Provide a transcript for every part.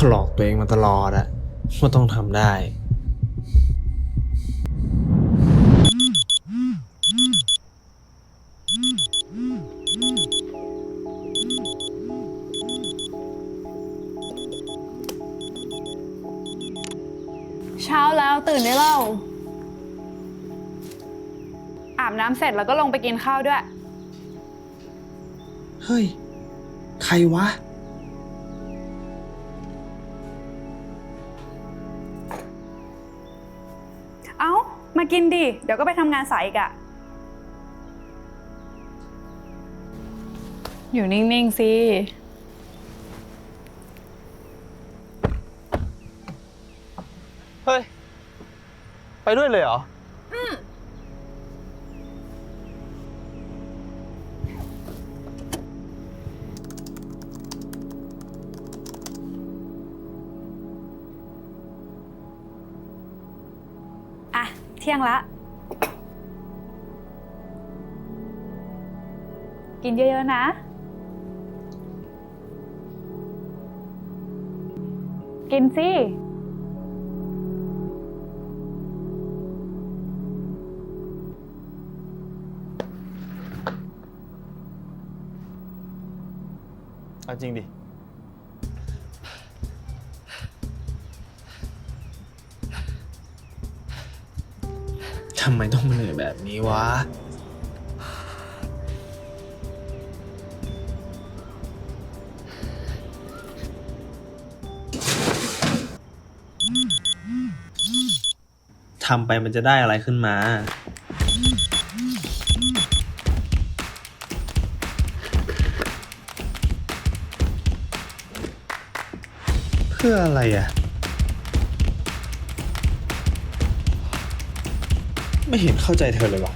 ก็หลอกตัวเองมาตลอดอะว่าต้องทำได้ เช้าแล้วตื่นได้แล้วอาบน้ำเสร็จแล้วก็ลงไปกินข้าวด้วย เฮ้ย ใครวะ เอ้า มากินดิ เดี๋ยวก็ไปทำงานสายอีกอะอยู่นิ่ง ๆ สิ เฮ้ย ไปด้วยเลยเหรอ ที่ยงละ กินเยอะๆนะ กินสิเอาจริงดิ ทำไมต้องมาเหนื่อยแบบนี้วะ ทำไปมันจะได้อะไรขึ้นมา เพื่ออะไรอะ ไม่เห็นเข้าใจเธอเลยวะ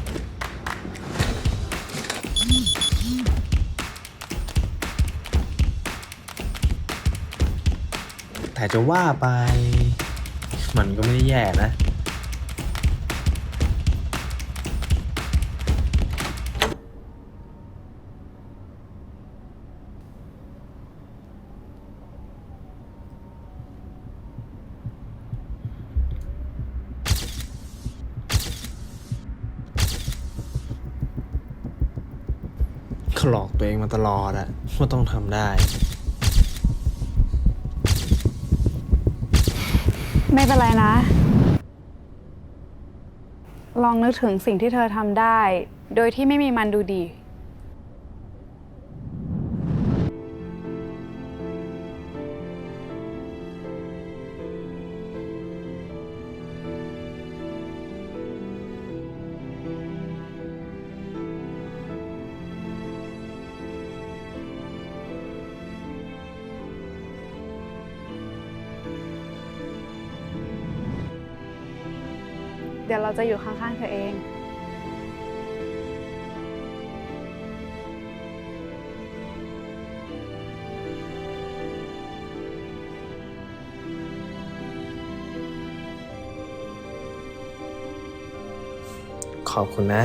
แต่จะว่าไป มันก็ไม่ได้แย่นะ ก็หลอกตัวเองมาตลอดอะว่าต้องทำได้ ไม่เป็นไรนะ ลองนึกถึงสิ่งที่เธอทำได้ โดยที่ไม่มีมันดูดี ดี๋ยวเราจะอยู่ข้างๆเธอเอง ขอบคุณนะ